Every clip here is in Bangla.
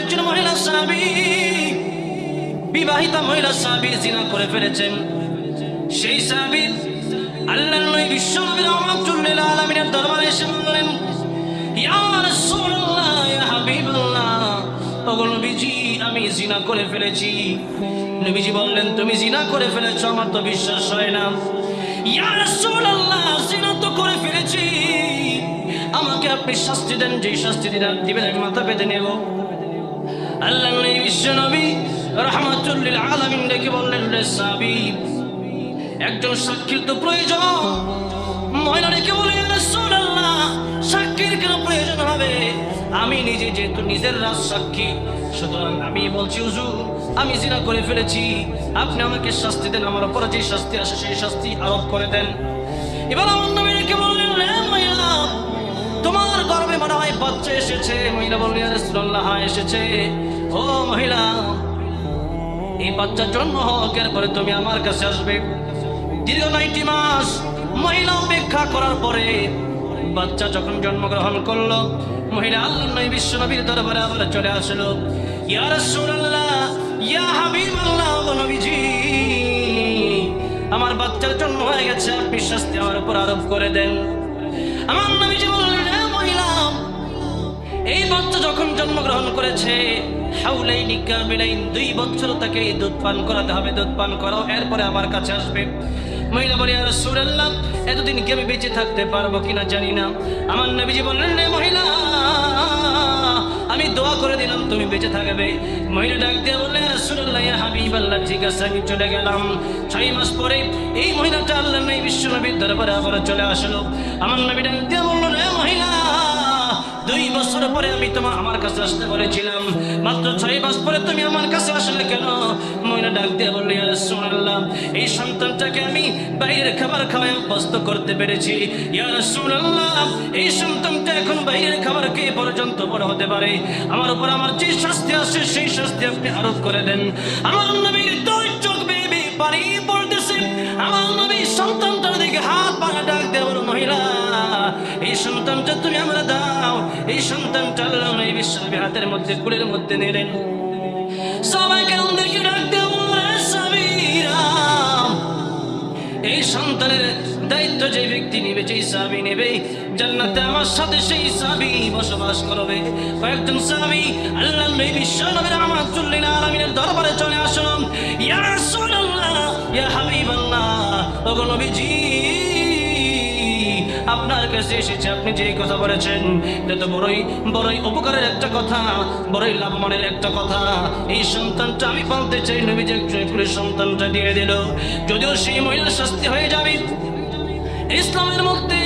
একজন মহিলা বিবাহিতা মহিলা সাহাবী জিনা করে ফেলেছেন। সেই সাহাবী আল্লাহর নবী বিশ্বনবী রাহমাতুল্লিল আলামিনের দরবারে এসে বললেন আমি জিনা করে ফেলেছি। নবীজি বললেন, তুমি জিনা করে ফেলেছো, আমার তো বিশ্বাস হয় না। ইয়া রাসূলুল্লাহ, জিনা তো করে ফেলেছি। আপনি শাস্তি দেন শাস্তি দিবেন আমি মাথা পেতে নেব। আল্লাহ বিশ্ব নবী রহমাতুল্লিল আলামিন ডেকে বললেন একজন সাক্ষীর তো প্রয়োজন। মহিলা ডেকে বলে "ইয়া রাসূলুল্লাহ, সাক্ষীর কেন প্রয়োজন হবে? আমি নিজে যেহেতু নিজের রাজ সাক্ষী, সুতরাং আমি বলছি, হুজুর, আমি জিনা করে ফেলেছি। আপনি আমাকে শাস্তি দেন, আমার উপর যে শাস্তি আসে, সেই শাস্তি আরোপ করে দেন। এবার আমার নবী ডেকে বললেন মনে এসেছে, মহিলা বললেন "ইয়া রাসূলুল্লাহ, এসেছে। ও মহিলা, এই বাচ্চার জন্ম হোক, এরপরে তুমি আমার কাছে আসবে। দীর্ঘ নয়টি মাস মহিলা অপেক্ষা করার পরে বাচ্চা যখন জন্মগ্রহণ করল, মহিলা আল্লাহ নবী বিশ্ব নবীর দরবারে আবার চলে আসলো। ইয়া রাসূলুল্লাহ, ইয়া হাবিবাল্লাহ নবীজি, আমার বাচ্চার জন্ম হয়ে গেছে, আপনি শাস্তি আমার উপর আরোপ করে দেন। আমার নবীজি বললেন "হে মহিলা এই বাচ্চা যখন জন্মগ্রহণ করেছে, হাউলাইনি কামিলাইন দুই বছর তাকে এই দুধ পান করাতে হবে, দুধ পান করাও এরপরে আমার কাছে আসবে। মহিলা বলি আর সুরাল্লাহ এতদিন কি আমি বেঁচে থাকতে পারব কিনা জানি না। আমার নবীজি বললেন রে মহিলা, আমি দোয়া করে দিলাম, তুমি বেঁচে থাকবে। মহিলা ডাক দিয়ে বললেন রাসূলুল্লাহ, ইয়া হাবিবাল্লাহ, ঠিক আছে, আমি চলে গেলাম। ছয় মাস পরে এই মহিলাটা আল্লাহ নবী বিশ্ব নবীর দরবারে আবার চলে আসলো। আমার নবী ডাক দিয়ে বলল রে মহিলা দুই বছর পরে আমি তোমার আমার কাছে আসতে বলেছিলাম। মাত্র ছয় মাস পরে তুমি আমার কাছে আসলে কেন? মহিলা ডাক দিয়ে বললি, "ইয়া রাসূলুল্লাহ, এই সন্তানটাকে আমি বাইরের খাবার খাওয়াই অভ্যস্ত করতে পেরেছি। ইয়া রাসূলুল্লাহ, এই সন্তানটা এখন বাইরের খাবার খেয়ে পর্যন্ত বড় হতে পারে। আমার উপর আমার যে শাস্তি আছে, সেই শাস্তি আপনি আরোপ করে দেন। আমার নবীর দুই চোখ বেবি পানি পড়তেছে। আমার নবীর সন্তানটার দিকে হাত পাড়া ডাক বলো মহিলা, এই সন্তানটা তুমি আমরা এই সন্তানটা আল্লাহ এই বিশ্বনবী হাতের মধ্যে কুলের মধ্যে নিলেন সবাইকে আমাদেরকে ডাক দিয়ে বলল, "এ সাবিরা, এই সন্তানের দায়িত্ব যে ব্যক্তি নেবে যেই সাবি নেবে জান্নাতে আমার সাথে সেই সাবি বসবাস করবে। কয়েকজন সাবি আল্লাহ নবী বিশ্ব নবীর রহমাতুল্লিল আলামিনের দরবারে চলে আসলাম ইয়া রাসূলুল্লাহ ইয়া হাবিবাল্লাহ। ওগো নবীজি। আপনার কাছে এসেছে, আপনি যে কথা বলেছেন, এটা তো বড়ই বড়ই উপকারের একটা কথা, বড়ই লাভবানের একটা কথা। এই সন্তানটা আমি পালতে চাই নবী যে জয়পুরের সন্তানটা দিয়ে দিল। যদিও সেই মহিলার শাস্তি হয়ে যাবে। ইসলামের মধ্যে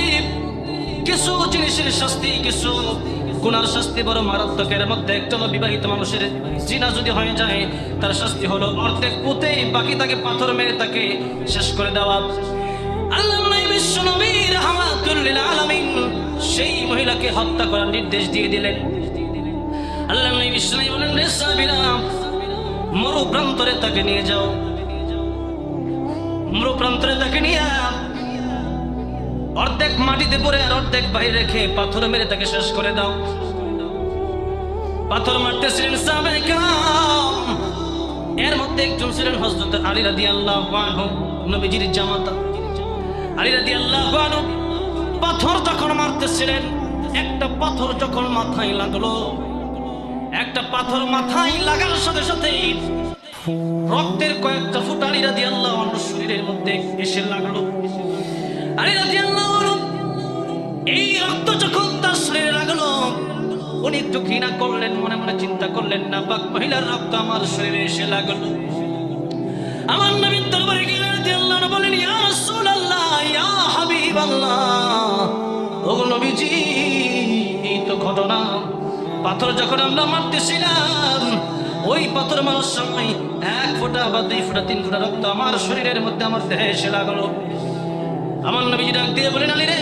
কিছু জিনিসের শাস্তি, কিছু গুনার শাস্তি বড় মারাত্মকের মধ্যে একটা হলো বিবাহিত মানুষের জিনা যদি হয়ে যায়, তার শাস্তি হলো অর্ধেক পুঁতে বাকি তাকে পাথর মেরে তাকে শেষ করে দেওয়া। আল্লাহ বিশ্ব নবী রাহমাতুল্লিল আলামিন, সেই মহিলাকে হত্যা করার নির্দেশ দিয়ে দিলেন। আল্লাহ নবী বিশ্ব নবী বলেন রে সাহাবীরা মরু প্রান্তরে তাকে নিয়ে যাও। মরু প্রান্তরে তাকে নিয়ে। অর্ধেক মাটিতে পড়ে আর অর্ধেক বাইরে রেখে পাথর মেরে তাকে শেষ করে দাও। পাথর মারতেছিলেন এর মধ্যে একজন ছিলেন হযরত আলী রাদিয়াল্লাহু আনহু, নবীজির জামাতা। আলী রাদিয়াল্লাহু আনহু পাথর যখন মারতেছিলেন, একটা পাথর যখন মাথায় লাগল, একটা পাথর মাথায় লাগার সাথে সাথে রক্তের কয়েকটা ফুট আলী রাদিয়াল্লাহু আনহু শরীরের মধ্যে এসে লাগল। আলী রাদিয়াল্লাহু আনহু এই রক্ত যখন তার শরীরে লাগল, উনি একটু ঘৃণা করলেন, মনে মনে চিন্তা করলেন না পাক মহিলার রক্ত আমার শরীরে এসে লাগল। পাথর যখন আমরা মারতেছিলাম, ওই পাথর মারার সময় এক ফোঁটা বা দুই ফোঁটা, তিন ফোঁটা রক্ত আমার শরীরের মধ্যে আমার দেহে এসে লাগল। আমার নবীজি ডাক দিয়ে বলেন, আলী রে,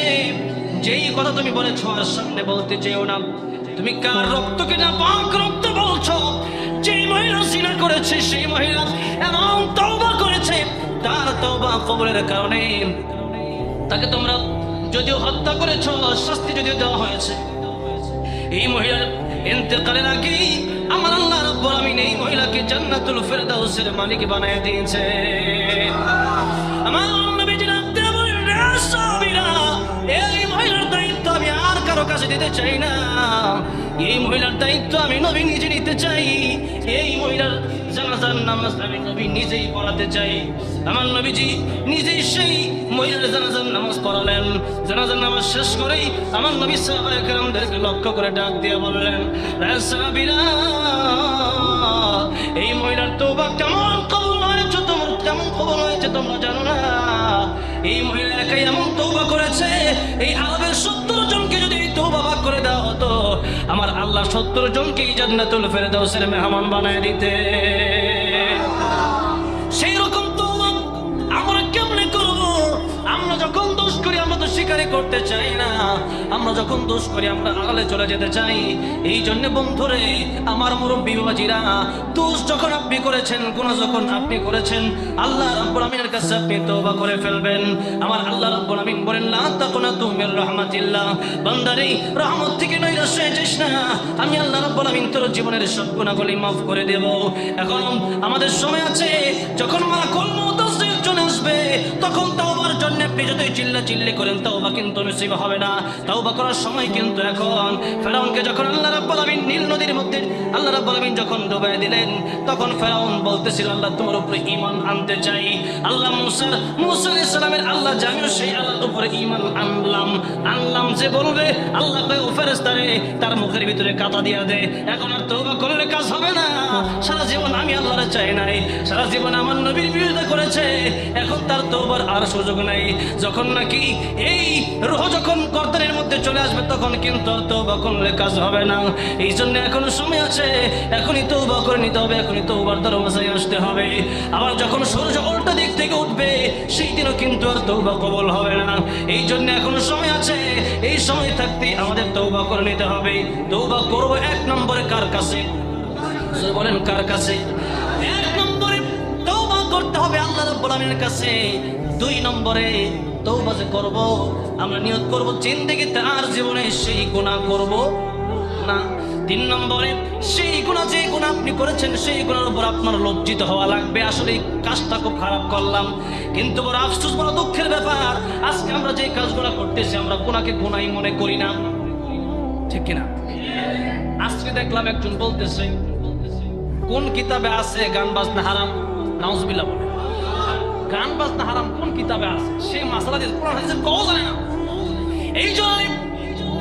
যেই কথা তুমি বলেছ আর সামনে বলতে চেয়েও না। তুমি কার রক্তকে না পাক রক্ত বলছো? যেই মহিলা সিনা করেছে, সেই মহিলা এমন তওবা করেছে, তার তওবা কবরের কারণে। তাকে তোমরা যদিও হত্যা করেছ, শাস্তি যদিও দেওয়া হয়েছে। এই মহিলার ইন্তেকালের আগেই আমার আল্লাহ রব্বুল আমিন এই মহিলাকে জান্নাতুল ফেরদাউসের মালিক বানায় দিয়েছে। আমার নবী জিনাব বলেন রে সাহাবীরা, এই মহিলার দায়িত্ব আমি আর কারও কাছে দিতে চাই না। এই মহিলার দায়িত্ব আমি নবী নিজে নিতে চাই। এই মহিলার জানাজার নামাজ আমি নবী নিজেই পড়াতে চাই। আমার নবীজি নিজেই সেই মহিলার জানাজার নামাজ পড়ালেন। জানাজার নামাজ শেষ করেই আমার নবী সাহাবায়ে লক্ষ্য করে ডাক দিয়ে বললেন এই মহিলার তওবা কেমন কবুল হয়েছে? তোমার কেমন কবুল হয়েছে তোমরা জানো না? এই মহিলা একাই এমন তৌবা করেছে, এই আরবের সত্তর জনকে যদি তৌবা ভাগ করে দেওয়া হতো, আমার আল্লাহ সত্তর জনকে এই জান্নাতুল ফেরদাউসের মেহমান বানায় দিতে আমরা করতে চাই না। আমরা যখন দোষ করি, আমরা আড়ালে চলে যেতে চাই। এই জন্য বন্ধুরে, আমার মুরব্বী বাবাজিরা, দোষ যখন আপনি করেছেন, গুনাহ যখন আপনি করেছেন, আল্লাহ রাব্বুল আমিনের কাছে আপনি তওবা করে ফেলবেন। আমার আল্লাহ রাব্বুল আমিন বলেন, লা তাকুনাতু মির রাহমাতিল্লাহ। বান্দারে, রহমত থেকে নৈরাশ হয়ে যাস না। আমি আল্লাহ রাব্বুল আমিন তোর জীবনের সব গুনাহগুলি মাফ করে দেব। এখন আমাদের সময় আছে, যখন মালাকুল মউত চলে আসবে। তখন তাওবার জন্য আপনি যদি চিল্লা চিল্লি করেন, তাওবা কিন্তু নসিব হবে না। তাওবা করার সময় কিন্তু এখন ফেরাউনকে যখন আল্লাহ রাব্বুল আমিন নীল নদীর মধ্যে, আল্লাহ রাব্বুল আমিন যখন ডুবাই দিলেন, তখন ফেরাউন বলতেছিল, আল্লাহ, তোমার উপরে ঈমান আনতে চাই। আল্লাহ মুসা মুসা আলাইহিস সালামের আল্লাহ জামিও সেই আল্লাহর উপরে ঈমান আনলাম। আনলাম যে বলবে, আল্লাহ কয় ফেরেশতারে, তার মুখের ভিতরে কাটা দিয়া দে। এখন আর তওবা করলে কাজ হবে না। চাই নাই। সারা জীবন আমার নবীর বিরোধিতা করেছে। এখন তার তওবার আর সুযোগ নাই। যখন নাকি এই রোহ যখন গর্দানের মধ্যে চলে আসবে, তখন কিন্তু আর তওবা করলে কাজ হবে না। এই জন্য এখনও সময় আছে। এখনই তওবা করে নিতে হবে, এখনই তওবার দরওয়াজায় আসতে হবে। আবার যখন সূর্য উল্টা দিক থেকে উঠবে, সেই দিনও কিন্তু আর তওবা কবুল হবে না। এই জন্য এখনও সময় আছে। এই সময় থাকতে আমাদের তওবা করে নিতে হবে। তওবা করব এক নম্বরে কার কাছে? বলেন, কার কাছে? নম্বরে তওবা করতে হবে আল্লাহ রাব্বুল আমিনের কাছে। দুই নম্বরে তওবা যে করব, আমরা নিয়ত করব জিন্দেগিতে আর জীবনে সেই গুনাহ করব না। তিন নম্বরে, সেই গুণা যে গুণা আপনি করেছেন, সেই গুণার উপর আপনার লজ্জিত হওয়া লাগবে। আসলে এই কাজটা খুব খারাপ করলাম। কিন্তু বড় আফসোস, বড় দুঃখের ব্যাপার, আজকে আমরা যে কাজগুলো করতেছি, আমরা গুণাকে গুণাই মনে করি না। ঠিক কিনা? আজকে দেখলাম একজন বলতেছে কোন কিতাবে আছে গান বাজনা হারাম? নাউজবিল্লাহ বলে। গান বাজনা হারাম কোন কিতাবে আছে? সেই মাসালা দিয়ে কোরআন হাদিসের কও জানে না। এই জন্য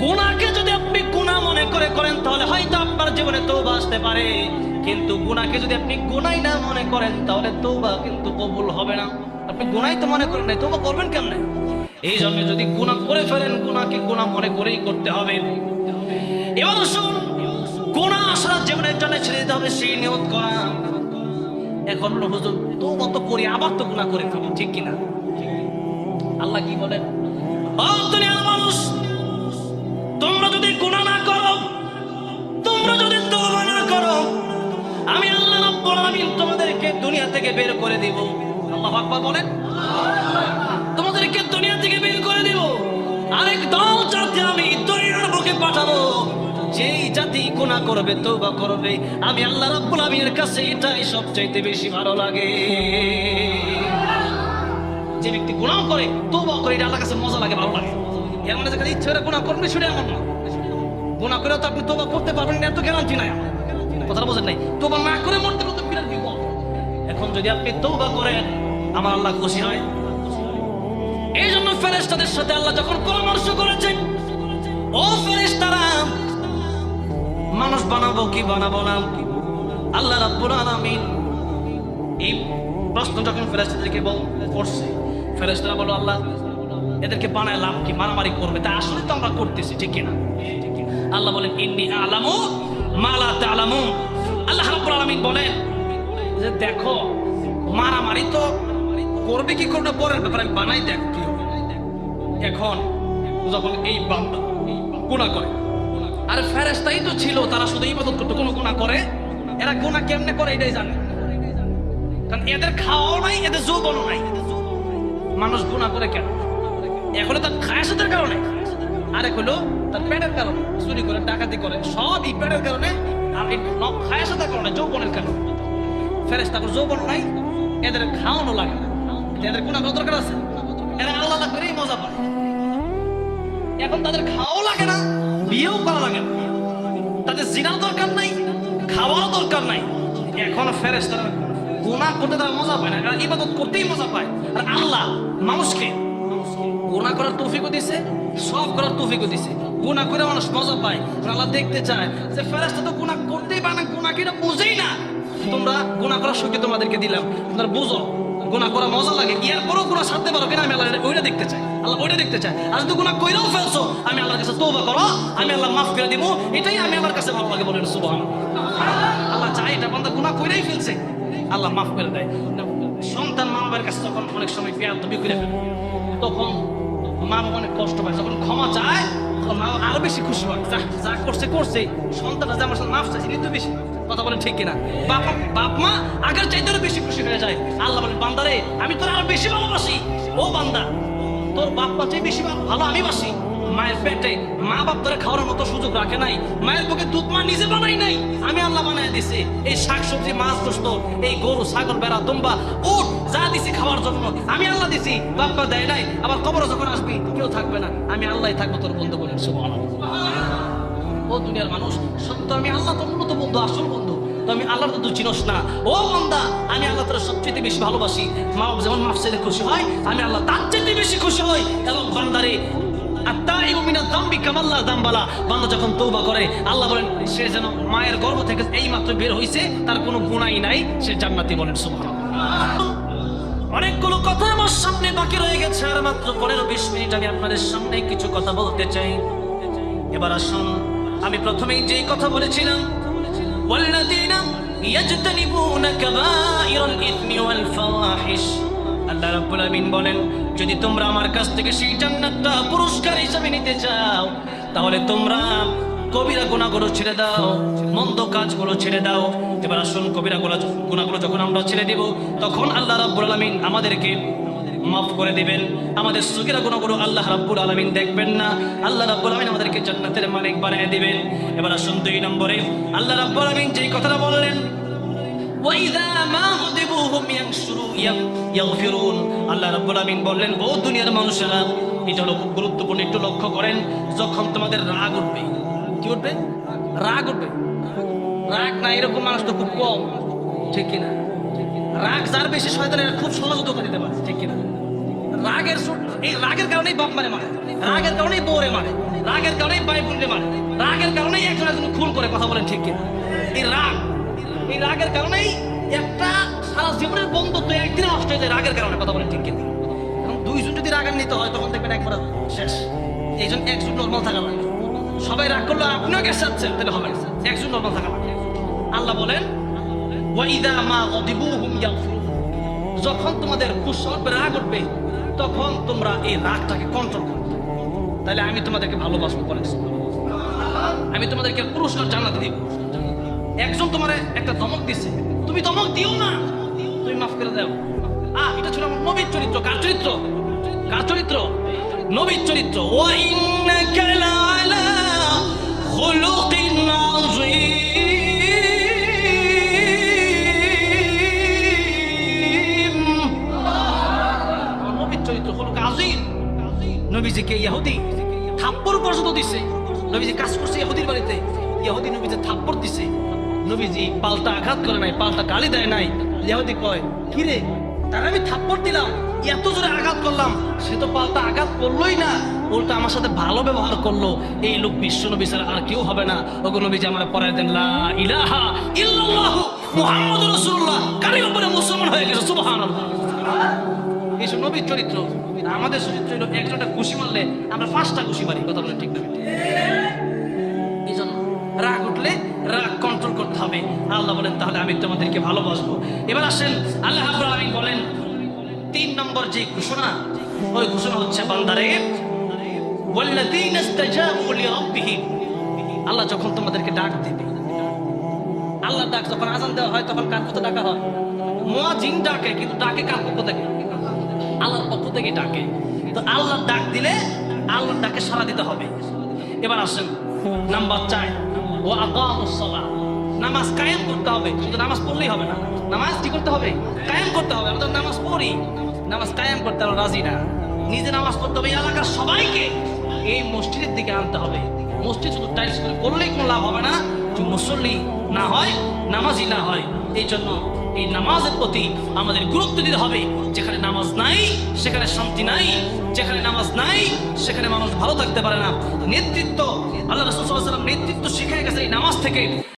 গুনাহকে যদি আপনি গুনাহ মনে করে করেন, তাহলে হয়তো আপনার জীবনে তওবা আসতে পারে। কিন্তু গুনাহকে যদি আপনি গুনাই না মনে করেন, তাহলে তওবা কিন্তু কবুল হবে না। আপনি গুনাই তো মনে করেন না তওবা করবেন কেমনে? এই জন্য যদি গুনাহ করে ফেলেন, গুনাহকে গুনাহ মনে করেই করতে হবে। এবার শুন আসলে জীবনের জন্য ছেড়ে দিতে হবে, সেই নিয়ত করা। এখন হুজুর তো কত করি, আবার তো গুনাহ করে ফেলি, ঠিক কিনা? আল্লাহ কি বলেন? মানুষ, তোমরা যদি গুনাহ না করো, তোমরা যদি তওবা না করো, আমি আল্লাহ রাব্বুল আলামিন তোমাদেরকে দুনিয়া থেকে বের করে দিব। আল্লাহু আকবার বলেন। তোমাদেরকে দুনিয়া থেকে বের করে দিব। আরেক দল জাতি আমি দুনিয়ার বুকে পাঠাবো। যেই জাতি গুনাহ করবে, তওবা করবে, আমি আল্লাহ রাব্বুল আলামিনের কাছে এটাই সবচাইতে বেশি ভালো লাগে। যে ব্যক্তি গুনাহ করে, তওবা করে, এটা আল্লাহর কাছে মজা লাগে, ভালো লাগে। এর মানে খালি ইচ্ছে করে গুনাহ করবে, সেটা এমন না। গুনাহ করে তো আপনি তওবা করতে পারবেন না, এত গ্যারান্টি নাই কথাটা বোঝেন নাই? তওবা না করে মরতে কত বিরাট বিপদ। এখন যদি আপনি তওবা করেন, আমার আল্লাহ খুশি হয়। এই জন্য ফেরেশতাদের সাথে আল্লাহ যখন পরামর্শ করেছেন বানাবো কি বানাবো না? আল্লাহ রাব্বুল আলামিন এই প্রশ্ন যখন ফেরেশতাদেরকে করছে, ফেরেশতারা বলো, আল্লাহ, এদেরকে বানায় লাভ কি? মারামারি করবে? তা আসলে তো আমরা করতেছি, ঠিক কিনা? আল্লাহ বলেন, ইন্নি আলামু মালা তালামু আল্লাহ রাব্বুল আলামিন বলেন যে, দেখো, মারামারি তো করবে কি করবে পরের ব্যাপারে আমি বানাই দেখ কি হবে। এখন যখন এই বান্দা গুণা করে আর ফেরেস্তাই তো ছিল, তারা শুধু ইবাদত করতো। কোনো গুণা করে? এরা গুণা কেমনে করে এটাই জানে। কারণ এদের খাওয়াও নাই, এদের যৌবনও নাই। মানুষ গুণা করে কেন? এখন তার খায়াসতের কারণে, আরেক হলো তার পেটের কারণে। চুরি করে, ডাকাতি করে সব এই পেটের কারণে, আর এই কারণে, যৌবনের কারণে। ফেরেস্তা করে যৌবন নাই, এদের খাওয়ানো লাগে না। এদের কোনো দরকার আছে? এরা আল্লাহ করেই মজা পায়। এখন তাদের খাওয়াও লাগে না, বিয়েও করা লাগে না। তাদের জিনার দরকার নাই, খাওয়ারও দরকার নাই। এখন ফেরেস তারা গোনা করতে তারা মজা পায় না, কারণ ইবাদত করতেই মজা পায়। আর আল্লাহ মানুষকে গোনা করার তৌফিকও দিছে সব করার তৌফিকও দিছে। গুণা করে মানুষ মজা পায় আল্লাহ দেখতে চায় যে ফেরেস্তা তো গুণা করতেই পারে না গুণা কি এটা বুঝেই না। তোমরা গুণা করার সুখে তোমাদেরকে দিলাম, তোমরা বুঝো। গুণা করা মজা লাগে। ইয়ার পরও গুণা সারতে পারো কিনা আমি আল্লাহ ওইটা দেখতে চাই। আল্লাহ ওইটা দেখতে চাই আর যদি গুণা কইরাও ফেলছো, আমি আল্লাহর কাছে তৌবা করো, আমি আল্লাহ মাফ করে দিব। এটাই আমি আমার কাছে ভালো লাগে বলেন সুবহান আল্লাহ চাই এটা, বান্দা গুণা কইরাই ফেলছে। আল্লাহ মাফ করে দেয়। সন্তান মা বাবার কাছে যখন অনেক সময় পেয়ার তবি করে ফেলে, তখন মা বাবা অনেক কষ্ট পায়। যখন ক্ষমা চায়, তখন মা আরও বেশি খুশি হয়। যা করছে করছে। সন্তানটা যে আমার সাথে মাফ চাইছে কিন্তু বেশি কথা বলেন ঠিক কিনা? বাপ বাপ মা আগের চাইতে বেশি খুশি হয়ে যায়। আল্লাহ বলেন, বান্দারে, আমি তোর আরও বেশি ভালোবাসি। ও বান্দা, তোর বাপ মা চেয়ে বেশি ভালো আমি বাসি। মায়ের পেটে মা বাপ ধরে খাওয়ার মতো সুযোগ রাখে নাই। মায়ের বুকে দুধ মা নিজে বানাই নাই। আমি আল্লাহ বানাই দিছি। এই শাকসবজি, মাছ গোস্ত এই গরু, ছাগল বেড়া দুম্বা, উট, যা দিছি খাওয়ার জন্য, আমি আল্লাহ দিছি। বাপ মা দেয় নাই, আবার কবর যখন আসবি, কেউ থাকবে না। আমি আল্লাহ থাকব তোর বন্ধু বলেন সুবহানাল্লাহ। ও দুনিয়ার মানুষ, সত্য, আমি আল্লাহ তোর মতো বন্ধু, আসল বন্ধু। তো আমি আল্লাহর তো চিনস না। ও বন্দা, আমি আল্লাহ তোর সবচেয়ে বেশি ভালোবাসি। মা যেমন মাফ চাইলে খুশি হয়, আমি আল্লাহ তার চাইতে বেশি খুশি হই। এবং বান্দারে বান্দা যখন তৌবা করে, আল্লাহ বলেন, সে যেন মায়ের গর্ভ থেকে এই মাত্র বের হইছে, তার কোনো গুণাই নাই, সে জান্নাতি বলেন, সুবহানাল্লাহ। অনেকগুলো কথা আমার সামনে বাকি রয়ে গেছে, আর মাত্র পনেরো বিশ মিনিট আমি আপনাদের সামনে কিছু কথা বলতে চাই। এবার আসুন আমি প্রথমেই যেই কথা বলেছিলাম আল্লাহ রাব্বুল আমিন বলেন, যদি তোমরা আমার কাছ থেকে সেই জান্নাতটা পুরস্কার হিসাবে নিতে চাও, তাহলে তোমরা কবিরা গুণাগুলো ছেড়ে দাও, মন্দ কাজগুলো ছেড়ে দাও। এবার আসুন কবিরা গুণাগুলো যখন আমরা ছেড়ে দেব, তখন আল্লাহ রাব্বুল আলামিন আমাদেরকে মাফ করে দিবেন আমাদের সুগিরা গুণগুলো আল্লাহ রাব্বুল আলামিন দেখবেন না আল্লাহ রাব্বুল আলামিন আমাদেরকে জান্নাতের মালিক বানিয়ে দিবেন এবার আসুন দুই নম্বরে আল্লাহ রাব্বুল আলামিন যেই কথাটা বললেন وَإِذَا مَا غَضِبُوا هُمْ يَغْفِرُونَ يَغْفِرُونَ আল্লাহ রাব্বুল আলামিন বললেন ও দুনিয়ার মানুষেরা এটা হলো খুব গুরুত্বপূর্ণ একটু লক্ষ্য করেন যখন তোমাদের রাগ উঠবে কি উঠবে রাগ উঠবে রাগ না এরকম মানুষ তো খুব কম ঠিক কিনা রাগ যার বেশি শয়তানের খুব সহজ ধোকা দিতে পারে ঠিক কিনা রাগের এই রাগের কারণেই বাপ মারে মারে। রাগের কারণেই বউরে মারে। রাগের কারণেই ভাই বোনরে মারে। রাগের কারণেই একজন একজন খুন করে কথা বলেন ঠিক কিনা। এই রাগ, এই রাগের কারণেই একটা সারা জীবনের বন্ধুত্ব একদিনে নষ্ট হয়ে যায় রাগের কারণে কথা বলেন ঠিক কিনা। এবং দুইজন যদি রাগান্বিত হয়, তখন দেখবেন একবার শেষ। এই জন্য একজন নর্মাল থাকা লাগে। সবাই রাগ করলে আপনিও গ্যাস চাচ্ছেন তাহলে হবে একজন নর্মাল থাকা লাগে। আল্লাহ বলেন ওয়াইদা মা গদিবুহুম ইয়াগফিরুন। যখন তোমাদের কুসব রাগ উঠবে তখন তোমরা এই রাগটাকে কন্ট্রোল করবে তাহলে আমি তোমাদেরকে ভালোবাসবো বলে আমি তোমাদেরকে পুরস্কার জানাতে দিব। একজন তোমার একটা ধমক দিছে। তুমি ধমক দিও না। তুমি মাফ করে দাও। আহ এটা ছিল আমার নবীর চরিত্র। কার চরিত্র? কার চরিত্র? নবীর চরিত্র। ও ইন্নাকা লাআলা খুলুকিন আযীম। নবীজিকে ইহুদি থাপ্পড় পর্যন্ত দিছে। নবীজি কাজ করছে ইহুদির বাড়িতে। ইহুদি নবীজি থাপ্পড় দিছে। নবীজি পাল্টা আঘাত করে নাই, পাল্টা গালি দেয় নাই। ইহুদি কয় কি রে তার আমি থাপ্পড় দিলাম, এত জোরে আঘাত করলাম, সে তো পাল্টা আঘাত করলোই না। উল্টা আমার সাথে ভালো ব্যবহার করল। এই লোক বিশ্ব নবী ছাড়া আর কেউ হবে না। ওগো নবীজি আমার পরে দেন ইলাহা ইল্লাল্লাহু মুহাম্মাদুর রাসূলুল্লাহ। কারি উপরে মুসলমান হয়ে গেছে, সুবহানাল্লাহ। এইসব নবীর চরিত্র। আর আমাদের চরিত্র হলো একজনটা ঘুষি মারলে আমরা পাঁচটা ঘুষি মারি, কথা বলে ঠিক না এই জন্য রাগ উঠলে রাগ কন্ট্রোল করতে হবে। আল্লাহ বলেন, তাহলে আমি তোমাদেরকে ভালোবাসবো। এবার আসেন, আল্লাহ আলামিন বলেন, তিন নম্বর যে ঘোষণা, ওই ঘোষণা হচ্ছে বান্দারে আল্লাহ যখন তোমাদেরকে ডাক দিবে আল্লাহ ডাক যখন আজান দেওয়া হয়, তখন কার পথে ডাকা হয়? মুয়াজিন ডাকে, কিন্তু ডাকে কার পক্ষ থেকে? আল্লাহর পক্ষ থেকে ডাকে। তো আল্লাহ ডাক দিলে আল্লাহর ডাকে সাড়া দিতে হবে। এবার আসেন, নাম্বার চার। ও আকামুসসালাহ নামাজ কায়েম করতে হবে কিন্তু নামাজ পড়লেই হবে না। নামাজ কি করতে হবে? কায়েম করতে হবে, আমরা তো নামাজ পড়ি। নামাজ কায়েম করতে আমরা রাজি না। নিজে নামাজ পড়তে হবে এলাকার সবাইকে এই মসজিদের দিকে আনতে হবে। মসজিদ শুধু টাইলস করে করলেই কোনো লাভ হবে না, যে মুসল্লি না হয়, নামাজি না হয়। এই জন্য এই নামাজের প্রতি আমাদের গুরুত্ব দিতে হবে। যেখানে নামাজ নাই, সেখানে শান্তি নাই, যেখানে নামাজ নাই, সেখানে মানুষ ভালো থাকতে পারে না। নেতৃত্ব, আল্লাহ রসুল সাল্লাম নেতৃত্ব শিখে গেছে এই নামাজ থেকে।